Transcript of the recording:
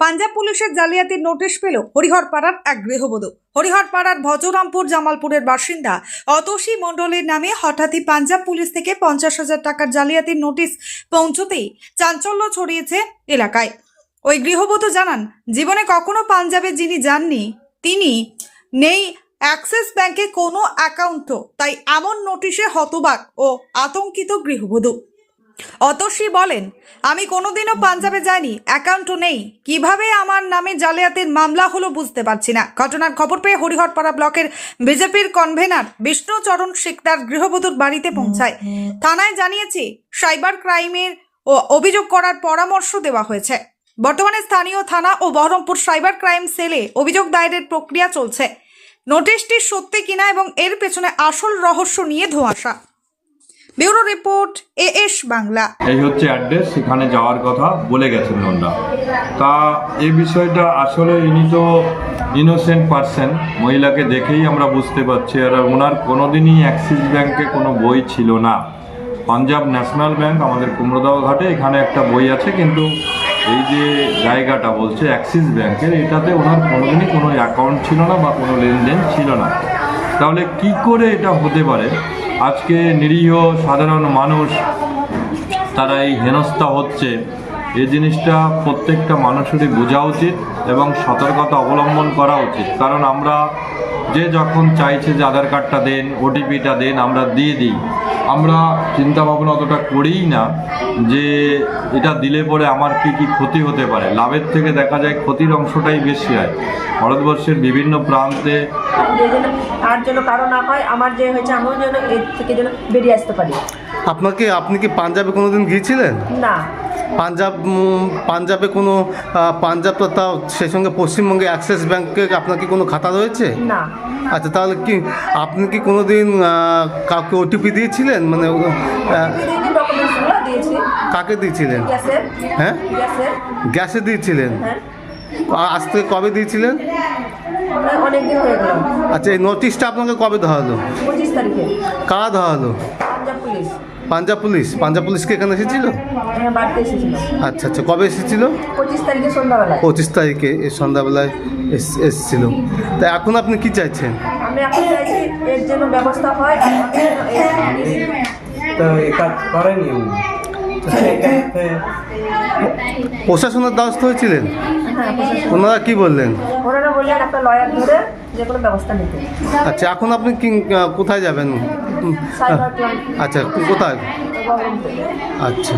পাঞ্জাব পুলিশের জালিয়াতির নোটিশ পেল হরিহরপাড়ার এক গৃহবধূ। হরিহরপাড়ার ভজরামপুর জামালপুরের বাসিন্দা অতসী মণ্ডলের নামে হঠাৎই পাঞ্জাব পুলিশ থেকে পঞ্চাশ হাজার টাকার জালিয়াতির নোটিশ পৌঁছতেই চাঞ্চল্য ছড়িয়েছে এলাকায়। ওই গৃহবধূ জানান, জীবনে কখনো পাঞ্জাবে যিনি যাননি, তিনি নেই অ্যাক্সিস ব্যাংকে কোনো অ্যাকাউন্টও, তাই এমন নোটিশে হতবাক ও আতঙ্কিত গৃহবধূ। অতসী বলেন, আমি কোনোদিনও পাঞ্জাবে যাইনি অ্যাকাউন্টও নেই। কীভাবে আমার নামে জালিয়াতির মামলা হলো বুঝতে পারছি না। ঘটনার খবর পেয়ে হরিহরপাড়া ব্লকের বিজেপির কনভেনার বিষ্ণুচরণ শিকদার গৃহবধূর বাড়িতে পৌঁছায়। থানায় জানিয়েছি, সাইবার ক্রাইমের ও অভিযোগ করার পরামর্শ দেওয়া হয়েছে। বর্তমানে স্থানীয় থানা ও বহরমপুর সাইবার ক্রাইম সেলে অভিযোগ দায়েরের প্রক্রিয়া চলছে। নোটিশটি সত্যি কিনা এবং এর পেছনে আসল রহস্য নিয়ে ধোঁয়াশা। Bureau report AS Bangla. এই হচ্ছে অ্যাড্রেস সেখানে যাওয়ার কথা বলে গেছেন ওনারা তা এই বিষয়টা আসলে ইনি তো ইনোসেন্ট পারসন মহিলাকে দেখেই আমরা বুঝতে পারছি। আর ওনার কোনোদিনই অ্যাক্সিস ব্যাংকে কোনো বই ছিল না। পাঞ্জাব ন্যাশনাল ব্যাংক, আমাদের কুমড়োদাও ঘাটে এখানে একটা বই আছে, কিন্তু এই যে জায়গাটা বলছে অ্যাক্সিস ব্যাংকের এটাতে ওনার কোনোদিনই কোনো অ্যাকাউন্ট ছিল না বা কোনো লেনদেন ছিল না। তাহলে কি করে এটা হতে পারে? আজকে নিরীহ সাধারণ মানুষ তারা এই হেনস্থা হচ্ছে। এই জিনিসটা প্রত্যেকটা মানুষেরই বোঝা উচিত এবং সতর্কতা অবলম্বন করা উচিত। কারণ আমরা যে যখন চাইছে যে আধার কার্ডটা দেন ওটিপিটা দেন, আমরা দিয়ে দিই। আমরা চিন্তা ভাবনা অতটা করেই না যে এটা দিলে পরে আমার কি কি ক্ষতি হতে পারে। লাভের থেকে দেখা যায় ক্ষতির অংশটাই বেশি হয়। ভারতবর্ষের বিভিন্ন প্রান্তে আর যেন কারও না হয়, আমার যে হয়েছে, আমিও যেন এর থেকে যেন বেরিয়ে আসতে পারি। আপনাকে আপনি কি পাঞ্জাবে কোনোদিন গিয়েছিলেন? না। পাঞ্জাব পাঞ্জাবে কোনো পাঞ্জাব তো তাও সেই সঙ্গে পশ্চিমবঙ্গে অ্যাক্সিস ব্যাংকে আপনার কি কোনো খাতা রয়েছে? না। আচ্ছা তাহলে কি আপনি কি কোনোদিন আহ, কাউকে ওটিপি দিয়েছিলেন? মানে কাকে দিয়েছিলেন? হ্যাঁ? গ্যাসে। দিয়েছিলেন? হ্যাঁ। আজ থেকে কবে দিয়েছিলেন? দিন আচ্ছা এই নোটিশটা আপনাকে কবে ধরালো তারিখে। কারা ধরালো Punjab police. Punjab police? Punjab police কি এখানে এসেছিল? হ্যাঁ এসেছিল। আচ্ছা আচ্ছা কবে এসেছিল? পঁচিশ তারিখে সন্ধ্যাবেলায়। এই সন্ধ্যাবেলায় এস- এসেছিল। তা এখন আপনি কি চাইছেন? সেক্ষেত্রে প্রশাসনের দ্বারস্থ হয়েছিলেন? হ্যাঁ ওনারা কি বললেন? ওনারা বললেন একটা লয়ার ধরে যে কোনো ব্যবস্থা নিতে আচ্ছা এখন আপনি কি কোথায় যাবেন? আচ্ছা কোথায়? আচ্ছা।